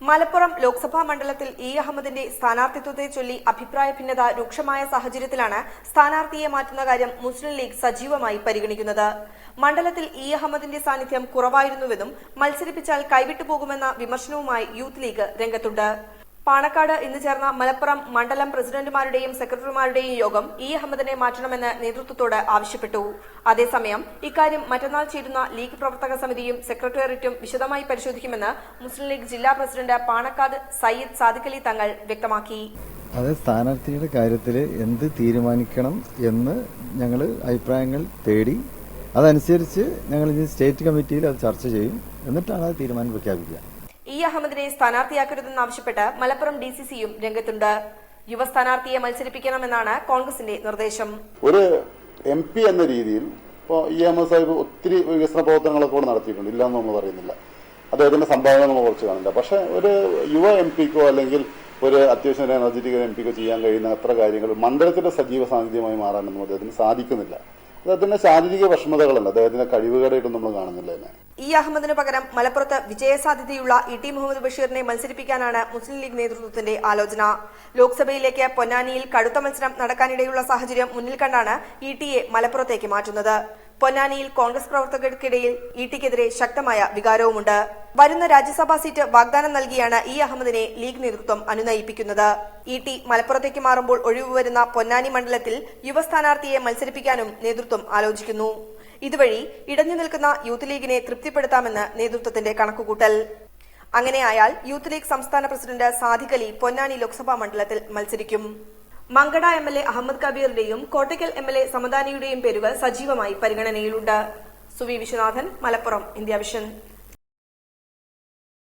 മലപ്പുറം ലോക്സഭാ മണ്ഡലത്തിൽ ഇ അഹമ്മദിന്റെ സ്ഥാനാർത്ഥിത്വത്തെ ചൊല്ലി അഭിപ്രായ ഭിന്നത രൂക്ഷമായ സാഹചര്യത്തിലാണ് സ്ഥാനാർത്ഥിയെ മാറ്റുന്ന കാര്യം മുസ്ലിം ലീഗ് സജീവമായി പരിഗണിക്കുന്നത്. മണ്ഡലത്തിൽ ഇ അഹമ്മദിന്റെ സാന്നിധ്യം കുറവായിരുന്നുവെന്നും മത്സരിപ്പിച്ചാൽ കൈവിട്ടുപോകുമെന്ന വിമർശനവുമായി യൂത്ത് ലീഗ് രംഗത്തുണ്ട്. പാണക്കാട് ഇന്ന് ചേർന്ന മലപ്പുറം മണ്ഡലം പ്രസിഡന്റുമാരുടെയും സെക്രട്ടറിമാരുടെയും യോഗം ഇ അഹമ്മദിനെ മാറ്റണമെന്ന് നേതൃത്വത്തോട് ആവശ്യപ്പെട്ടു. അതേസമയം ഇക്കാര്യം മറ്റന്നാൾ ചേരുന്ന ലീഗ് പ്രവർത്തക സമിതിയും സെക്രട്ടേറിയറ്റും വിശദമായി പരിശോധിക്കുമെന്ന് മുസ്ലിം ലീഗ് ജില്ലാ പ്രസിഡന്റ് പാണക്കാട് സയ്യിദ് സാദിഖലി തങ്ങൾ വ്യക്തമാക്കി. അത് സ്ഥാനാർത്ഥിയുടെ കാര്യത്തിൽ എന്ത് തീരുമാനിക്കണം എന്ന് ഞങ്ങൾ അഭിപ്രായങ്ങൾ തേടി അതനുസരിച്ച് ഞങ്ങൾ ഇനി സ്റ്റേറ്റ് കമ്മിറ്റിയിൽ അത് ചർച്ച ചെയ്യും. എന്നിട്ടാണ് അത് തീരുമാനം പ്രഖ്യാപിക്കുക. ഇ അഹമ്മദിനെ സ്ഥാനാർത്ഥിയാക്കരുതെന്നാവശ്യപ്പെട്ട് മലപ്പുറം ഡി സി സിയും രംഗത്തുണ്ട്. യുവ സ്ഥാനാർത്ഥിയെ മത്സരിപ്പിക്കണമെന്നാണ് കോൺഗ്രസിന്റെ നിർദ്ദേശം. ഒരു എം പി എന്ന രീതിയിൽ ഇപ്പോൾ ഇ എസ് സാഹിബ് ഒത്തിരി വികസന പ്രവർത്തനങ്ങളൊക്കെ കൂടെ നടത്തിയിട്ടുണ്ട്. ഇല്ലെന്ന് നമ്മൾ പറയുന്നില്ല. അദ്ദേഹത്തിന്റെ സംഭാവന നമ്മൾ കുറച്ച് കാണില്ല പക്ഷെ ഒരു യുവ എം പിക്കോ അല്ലെങ്കിൽ ഒരു അത്യാവശ്യം എനർജറ്റിക് എം പിക്കോ ചെയ്യാൻ കഴിയുന്ന അത്ര കാര്യങ്ങൾ മണ്ഡലത്തിന്റെ സജീവ സാന്നിധ്യമായി മാറാനൊന്നും അദ്ദേഹത്തിന് സാധിക്കുന്നില്ല. അദ്ദേഹത്തിന്റെ ശാരീരിക വിഷമതകളല്ല. അദ്ദേഹത്തിന്റെ കഴിവുകേടായിട്ടൊന്നും നമ്മൾ കാണുന്നില്ല തന്നെ. ഇ അഹമ്മദിന് പകരം മലപ്പുറത്ത് വിജയസാധ്യതയുള്ള ഇ ടി മുഹമ്മദ് ബഷീറിനെ മത്സരിപ്പിക്കാനാണ് മുസ്ലിം ലീഗ് നേതൃത്വത്തിന്റെ ആലോചന. ലോക്സഭയിലേക്ക് പൊന്നാനിയിൽ കടുത്ത മത്സരം നടക്കാനിടയുള്ള സാഹചര്യം മുന്നിൽ കണ്ടാണ് ഇ ടിയെ മലപ്പുറത്തേക്ക് മാറ്റുന്നത്. പൊന്നാനിയിൽ കോൺഗ്രസ് പ്രവർത്തകർക്കിടയിൽ ഇ ടിക്കെതിരെ ശക്തമായ വികാരവുമുണ്ട്. വരുന്ന രാജ്യസഭാ സീറ്റ് വാഗ്ദാനം നൽകിയാണ് ഇ അഹമ്മദിനെ ലീഗ് നേതൃത്വം അനുനയിപ്പിക്കുന്നത്. ഇ ടി മലപ്പുറത്തേക്ക് മാറുമ്പോൾ ഒഴിവ് വരുന്ന പൊന്നാനി മണ്ഡലത്തിൽ യുവ സ്ഥാനാർത്ഥിയെ മത്സരിപ്പിക്കാനും നേതൃത്വം ആലോചിക്കുന്നു. ഇതുവഴി ഇടഞ്ഞു നിൽക്കുന്ന യൂത്ത് ലീഗിനെ തൃപ്തിപ്പെടുത്താമെന്ന് നേതൃത്വത്തിന്റെ കണക്കുകൂട്ടൽ. അങ്ങനെയായാൽ യൂത്ത് ലീഗ് സംസ്ഥാന പ്രസിഡന്റ് സാദിഖ് പൊന്നാനി ലോക്സഭാ മണ്ഡലത്തിൽ മത്സരിക്കും. Mankada M L A Ahammad കബീറിന്റെയും Kottakkal M L A സമദാനിയുടെയും പേരുകൾ സജീവമായി പരിഗണനയിലുണ്ട്. Suvi Viswanathan Malappuram India Vision.